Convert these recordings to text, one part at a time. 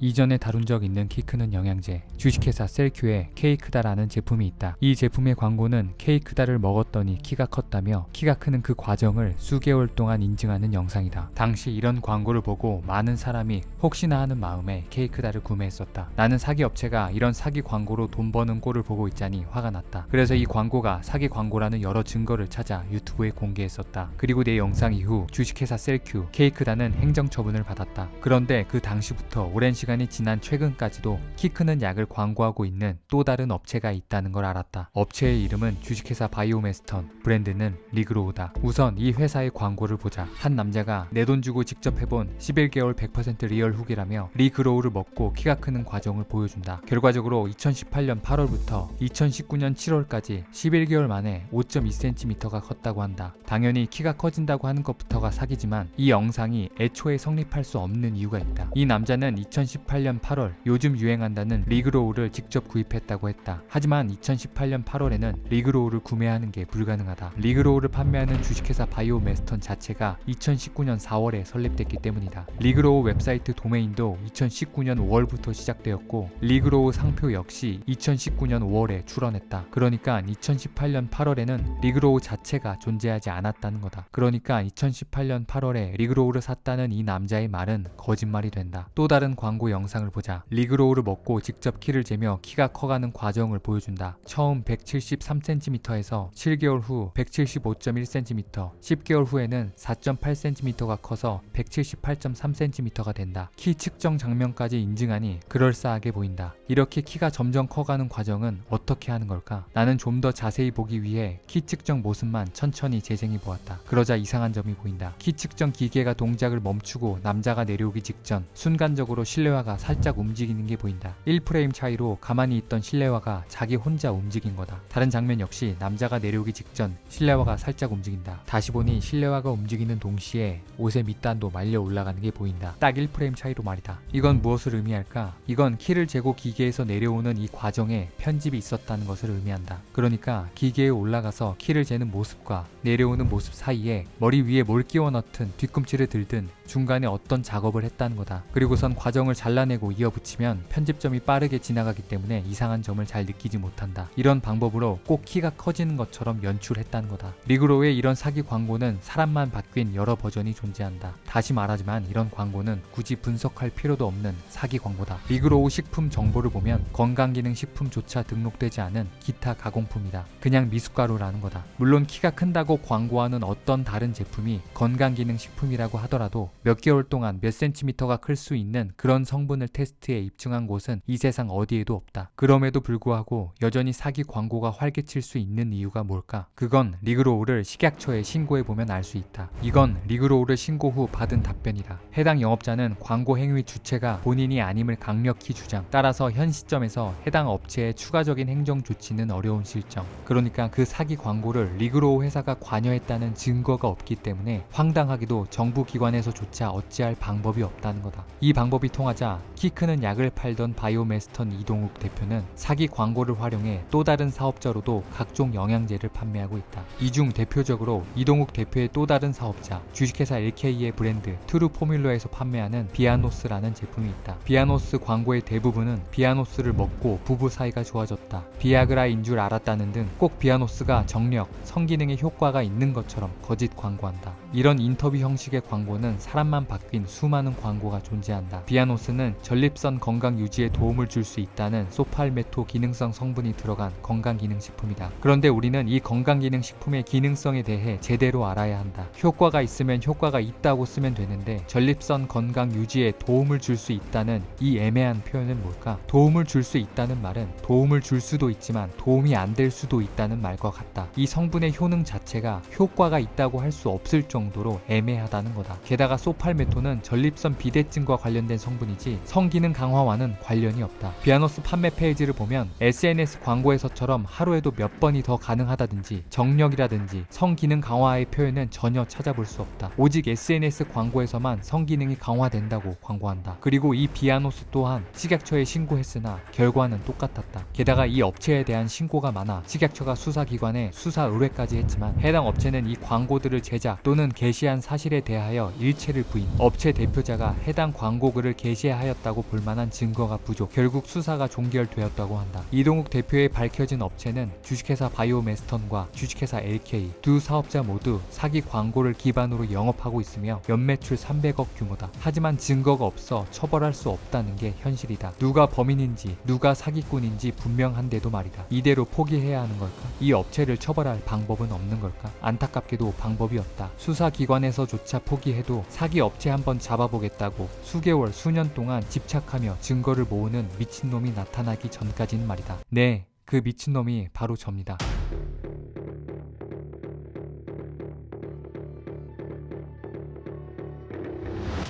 이전에 다룬 적 있는 키 크는 영양제 주식회사 셀큐에 케이크다라는 제품이 있다. 이 제품의 광고는 케이크다를 먹었더니 키가 컸다며 키가 크는 그 과정을 수개월 동안 인증하는 영상이다. 당시 이런 광고를 보고 많은 사람이 혹시나 하는 마음에 케이크다를 구매했었다. 나는 사기 업체가 이런 사기 광고로 돈 버는 꼴을 보고 있자니 화가 났다. 그래서 이 광고가 사기 광고라는 여러 증거를 찾아 유튜브에 공개했었다. 그리고 내 영상 이후 주식회사 셀큐 케이크다는 행정 처분을 받았다. 그런데 그 당시부터 오랜 시간 이 지난 최근까지도 키 크는 약을 광고하고 있는 또 다른 업체가 있다는 걸 알았다. 업체의 이름은 주식회사 바이오메스턴, 브랜드는 리그로우다. 우선 이 회사의 광고를 보자. 한 남자가 내 돈 주고 직접 해본 11개월 100% 리얼 후기라며 리그로우를 먹고 키가 크는 과정을 보여준다. 결과적으로 2018년 8월부터 2019년 7월까지 11개월 만에 5.2cm가 컸다고 한다. 당연히 키가 커진다고 하는 것부터가 사기지만 이 영상이 애초에 성립할 수 없는 이유가 있다. 이 남자는 2018년 8월 요즘 유행한다는 리그로우를 직접 구입했다고 했다. 하지만 2018년 8월에는 리그로우를 구매하는 게 불가능하다. 리그로우를 판매하는 주식회사 바이오메스턴 자체가 2019년 4월에 설립됐기 때문이다. 리그로우 웹사이트 도메인도 2019년 5월부터 시작되었고 리그로우 상표 역시 2019년 5월에 출원했다. 그러니까 2018년 8월에는 리그로우 자체가 존재하지 않았다는 거다. 그러니까 2018년 8월에 리그로우를 샀다는 이 남자의 말은 거짓말이 된다. 또 다른 광고 영상을 보자. 리그로우를 먹고 직접 키를 재며 키가 커가는 과정을 보여준다. 처음 173cm에서 7개월 후 175.1cm, 10개월 후에는 4.8cm가 커서 178.3cm가 된다. 키 측정 장면까지 인증하니 그럴싸하게 보인다. 이렇게 키가 점점 커가는 과정은 어떻게 하는 걸까? 나는 좀 더 자세히 보기 위해 키 측정 모습만 천천히 재생해 보았다. 그러자 이상한 점이 보인다. 키 측정 기계가 동작을 멈추고 남자가 내려오기 직전 순간적으로 실내화 가 살짝 움직이는 게 보인다. 1프레임 차이로 가만히 있던 실내화가 자기 혼자 움직인 거다. 다른 장면 역시 남자가 내려오기 직전 실내화가 살짝 움직인다. 다시 보니 실내화가 움직이는 동시에 옷의 밑단도 말려 올라가는 게 보인다. 딱 1프레임 차이로 말이다. 이건 무엇을 의미할까? 이건 키를 재고 기계에서 내려오는 이 과정에 편집이 있었다는 것을 의미한다. 그러니까 기계에 올라가서 키를 재는 모습과 내려오는 모습 사이에 머리 위에 뭘 끼워 넣든 뒤꿈치를 들든 중간에 어떤 작업을 했다는 거다. 그리고선 과정을 잘 라내고 이어붙이면 편집점이 빠르게 지나가기 때문에 이상한 점을 잘 느끼지 못한다. 이런 방법으로 꼭 키가 커지는 것처럼 연출했다는 거다. 리그로의 이런 사기 광고는 사람만 바뀐 여러 버전이 존재한다. 다시 말하지만 이런 광고는 굳이 분석할 필요도 없는 사기 광고다. 리그로우 식품 정보를 보면 건강기능 식품조차 등록되지 않은 기타 가공품이다. 그냥 미숫가루라는 거다. 물론 키가 큰다고 광고하는 어떤 다른 제품이 건강기능 식품이라고 하더라도 몇 개월 동안 몇 센티미터가 클 수 있는 그런 성 분을 테스트해 입증한 곳은 이 세상 어디에도 없다. 그럼에도 불구하고 여전히 사기 광고가 활개칠 수 있는 이유가 뭘까? 그건 리그로우를 식약처에 신고해 보면 알 수 있다. 이건 리그로우를 신고 후 받은 답변이다. 해당 영업자는 광고 행위 주체가 본인이 아님을 강력히 주장. 따라서 현 시점에서 해당 업체의 추가적인 행정 조치는 어려운 실정. 그러니까 그 사기 광고를 리그로우 회사가 관여했다는 증거가 없기 때문에 황당하게도 정부 기관에서조차 어찌할 방법이 없다는 거다. 이 방법이 통하 자 키 크는 약을 팔던 바이오메스턴 이동욱 대표는 사기 광고를 활용해 또 다른 사업자로도 각종 영양제를 판매하고 있다. 이 중 대표적으로 이동욱 대표의 또 다른 사업자 주식회사 LK의 브랜드 트루 포뮬러에서 판매하는 비아노스라는 제품이 있다. 비아노스 광고의 대부분은 비아노스를 먹고 부부 사이가 좋아졌다. 비아그라인 줄 알았다는 등 꼭 비아노스가 정력, 성기능에 효과가 있는 것처럼 거짓 광고한다. 이런 인터뷰 형식의 광고는 사람만 바뀐 수많은 광고가 존재한다. 비아노스 는 전립선 건강 유지에 도움을 줄 수 있다는 소팔메토 기능성 성분이 들어간 건강기능식품이다. 그런데 우리는 이 건강기능식품의 기능성에 대해 제대로 알아야 한다. 효과가 있으면 효과가 있다고 쓰면 되는데 전립선 건강 유지에 도움을 줄 수 있다는 이 애매한 표현은 뭘까? 도움을 줄 수 있다는 말은 도움을 줄 수도 있지만 도움이 안 될 수도 있다는 말과 같다. 이 성분의 효능 자체가 효과가 있다고 할 수 없을 정도로 애매하다는 거다. 게다가 소팔메토는 전립선 비대증과 관련된 성분이 지 성기능 강화와는 관련이 없다. 비아노스 판매 페이지를 보면 SNS 광고에서처럼 하루에도 몇 번이 더 가능하다든지 정력이라든지 성기능 강화의 표현은 전혀 찾아볼 수 없다. 오직 SNS 광고에서만 성기능이 강화된다고 광고한다. 그리고 이 비아노스 또한 식약처에 신고했으나 결과는 똑같았다. 게다가 이 업체에 대한 신고가 많아 식약처가 수사기관에 수사 의뢰까지 했지만 해당 업체는 이 광고들을 제작 또는 게시한 사실에 대하여 일체를 부인. 업체 대표자가 해당 광고글을 게시 했 지시하였다고 볼 만한 증거가 부족. 결국 수사가 종결되었다고 한다. 이동욱 대표의 밝혀진 업체는 주식회사 바이오메스턴과 주식회사 LK 두 사업자 모두 사기 광고를 기반으로 영업하고 있으며 연매출 300억 규모다. 하지만 증거가 없어 처벌할 수 없다는 게 현실이다. 누가 범인인지 누가 사기꾼인지 분명한데도 말이다. 이대로 포기해야 하는 걸까? 이 업체를 처벌할 방법은 없는 걸까? 안타깝게도 방법이 없다. 수사기관에서조차 포기해도 사기 업체 한번 잡아보겠다고 수개월 수년 동안 집착하며 증거를 모으는 미친놈이 나타나기 전까지는 말이다. 네, 그 미친놈이 바로 접니다.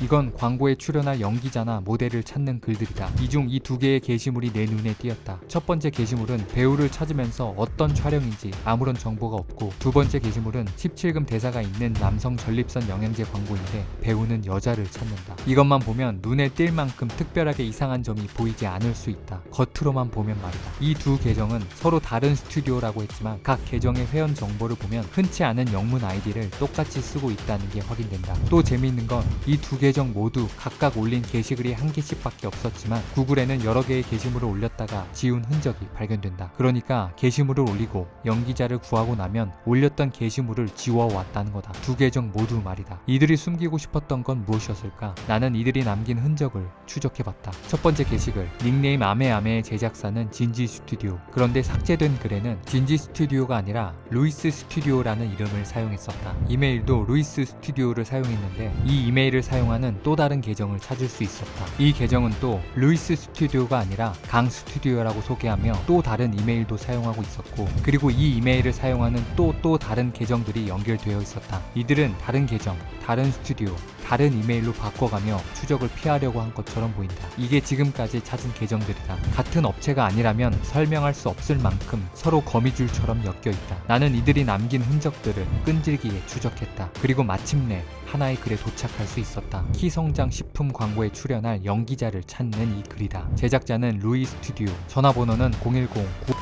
이건 광고에 출연할 연기자나 모델을 찾는 글들이다. 이 중 이 두 개의 게시물이 내 눈에 띄었다. 첫 번째 게시물은 배우를 찾으면서 어떤 촬영인지 아무런 정보가 없고 두 번째 게시물은 17금 대사가 있는 남성 전립선 영양제 광고인데 배우는 여자를 찾는다. 이것만 보면 눈에 띌 만큼 특별하게 이상한 점이 보이지 않을 수 있다. 겉으로만 보면 말이다. 이 두 계정은 서로 다른 스튜디오라고 했지만 각 계정의 회원 정보를 보면 흔치 않은 영문 아이디를 똑같이 쓰고 있다는 게 확인된다. 또 재미있는 건 이 두 계정 모두 각각 올린 게시글이 한 개씩밖에 없었지만 구글에는 여러 개의 게시물을 올렸다가 지운 흔적이 발견된다. 그러니까 게시물을 올리고 연기자를 구하고 나면 올렸던 게시물을 지워왔다는 거다. 두 계정 모두 말이다. 이들이 숨기고 싶었던 건 무엇이었을까? 나는 이들이 남긴 흔적을 추적해봤다. 첫 번째 게시글 닉네임 아메아메의 제작사는 진지 스튜디오. 그런데 삭제된 글에는 진지 스튜디오가 아니라 루이스 스튜디오라는 이름을 사용했었다. 이메일도 루이스 스튜디오를 사용했는데 이 이메일을 사용 하는 또 다른 계정을 찾을 수 있었다. 이 계정은 또 루이스 스튜디오가 아니라 강 스튜디오라고 소개하며 또 다른 이메일도 사용하고 있었고 그리고 이 이메일을 사용하는 또또 다른 계정들이 연결되어 있었다. 이들은 다른 계정, 다른 스튜디오, 다른 이메일로 바꿔가며 추적을 피하려고 한 것처럼 보인다. 이게 지금까지 찾은 계정들이다. 같은 업체가 아니라면 설명할 수 없을 만큼 서로 거미줄처럼 엮여 있다. 나는 이들이 남긴 흔적들을 끈질기게 추적했다. 그리고 마침내 하나의 글에 도착할 수 있었다. 키성장 식품 광고에 출연할 연기자를 찾는 이 글이다. 제작자는 루이 스튜디오. 전화번호는 010 9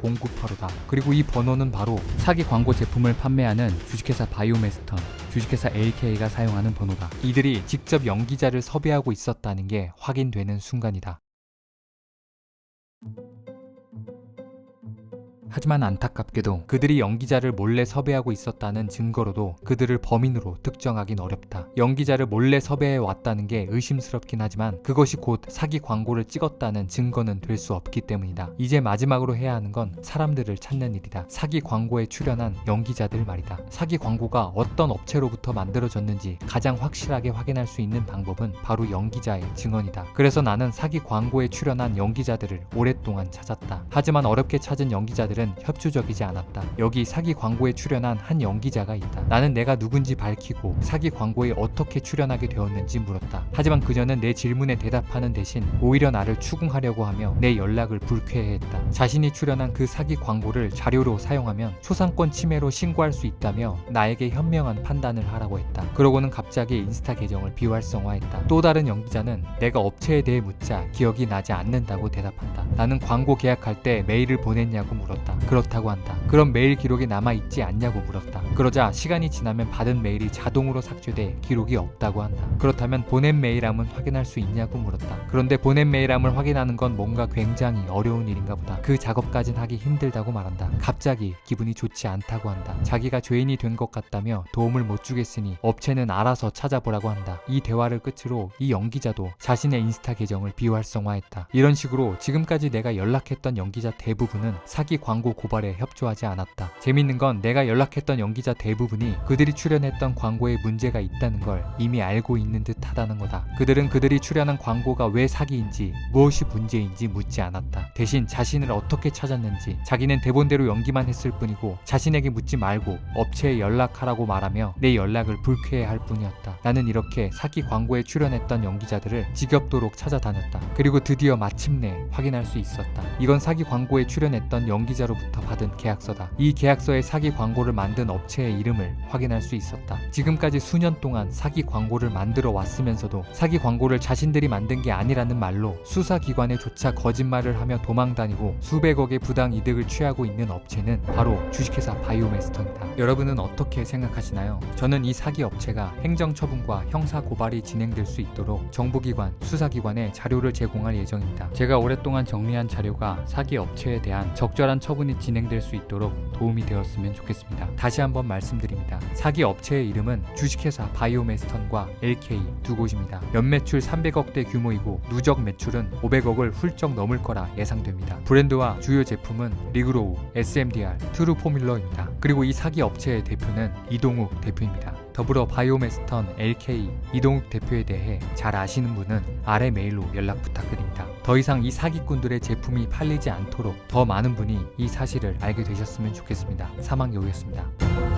0985다. 그리고 이 번호는 바로 사기 광고 제품을 판매하는 주식회사 바이오메스턴, 주식회사 LK가 사용하는 번호다. 이들이 직접 연기자를 섭외하고 있었다는 게 확인되는 순간이다. 하지만 안타깝게도 그들이 연기자를 몰래 섭외하고 있었다는 증거로도 그들을 범인으로 특정하긴 어렵다. 연기자를 몰래 섭외해 왔다는 게 의심스럽긴 하지만 그것이 곧 사기 광고를 찍었다는 증거는 될 수 없기 때문이다. 이제 마지막으로 해야 하는 건 사람들을 찾는 일이다. 사기 광고에 출연한 연기자들 말이다. 사기 광고가 어떤 업체로부터 만들어졌는지 가장 확실하게 확인할 수 있는 방법은 바로 연기자의 증언이다. 그래서 나는 사기 광고에 출연한 연기자들을 오랫동안 찾았다. 하지만 어렵게 찾은 연기자들은 협조적이지 않았다. 여기 사기 광고에 출연한 한 연기자가 있다. 나는 내가 누군지 밝히고 사기 광고에 어떻게 출연하게 되었는지 물었다. 하지만 그녀는 내 질문에 대답하는 대신 오히려 나를 추궁하려고 하며 내 연락을 불쾌해했다. 자신이 출연한 그 사기 광고를 자료로 사용하면 초상권 침해로 신고할 수 있다며 나에게 현명한 판단을 하라고 했다. 그러고는 갑자기 인스타 계정을 비활성화했다. 또 다른 연기자는 내가 업체에 대해 묻자 기억이 나지 않는다고 대답한다. 나는 광고 계약할 때 메일을 보냈냐고 물었다. 그렇다고 한다. 그럼 메일 기록이 남아 있지 않냐고 물었다. 그러자 시간이 지나면 받은 메일이 자동으로 삭제돼 기록이 없다고 한다. 그렇다면 보낸 메일함은 확인할 수 있냐고 물었다. 그런데 보낸 메일함을 확인하는 건 뭔가 굉장히 어려운 일인가 보다. 그 작업까진 하기 힘들다고 말한다. 갑자기 기분이 좋지 않다고 한다. 자기가 죄인이 된 것 같다며 도움을 못 주겠으니 업체는 알아서 찾아보라고 한다. 이 대화를 끝으로 이 연기자도 자신의 인스타 계정을 비활성화했다. 이런 식으로 지금까지 내가 연락했던 연기자 대부분은 사기 광고 고발에 협조하지 않았다. 재밌는 건 내가 연락했던 연기자 대부분이 그들이 출연했던 광고에 문제가 있다는 걸 이미 알고 있는 듯 하다는 거다. 그들은 그들이 출연한 광고가 왜 사기인지 무엇이 문제인지 묻지 않았다. 대신 자신을 어떻게 찾았는지 자기는 대본대로 연기만 했을 뿐이고 자신에게 묻지 말고 업체에 연락하라고 말하며 내 연락을 불쾌해할 뿐이었다. 나는 이렇게 사기 광고에 출연했던 연기자들을 지겹도록 찾아다녔다. 그리고 드디어 마침내 확인할 수 있었다. 이건 사기 광고에 출연했던 연기자로 사용자로부터 받은 계약서다. 이 계약서에 사기 광고를 만든 업체의 이름을 확인할 수 있었다. 지금까지 수년 동안 사기 광고를 만들어 왔으면서도 사기 광고를 자신들이 만든 게 아니라는 말로 수사기관에 조차 거짓말을 하며 도망 다니고 수백억의 부당 이득을 취하고 있는 업체는 바로 주식회사 바이오메스터입니다. 여러분은 어떻게 생각하시나요? 저는 이 사기 업체가 행정처분과 형사 고발이 진행될 수 있도록 정부기관, 수사기관에 자료를 제공할 예정입니다. 제가 오랫동안 정리한 자료가 사기 업체에 대한 적절한 처분 이 진행될 수 있도록 도움이 되었으면 좋겠습니다. 다시 한번 말씀드립니다. 사기 업체의 이름은 주식회사 바이오메스턴과 LK 두 곳입니다. 연매출 300억대 규모이고 누적 매출은 500억을 훌쩍 넘을 거라 예상됩니다. 브랜드와 주요 제품은 리그로우, SMDR, 트루포뮬러입니다. 그리고 이 사기 업체의 대표는 이동욱 대표입니다. 더불어 바이오메스턴 LK 이동욱 대표에 대해 잘 아시는 분은 아래 메일로 연락 부탁드립니다. 더 이상 이 사기꾼들의 제품이 팔리지 않도록 더 많은 분이 이 사실을 알게 되셨으면 좋겠습니다. 사망 여우였습니다.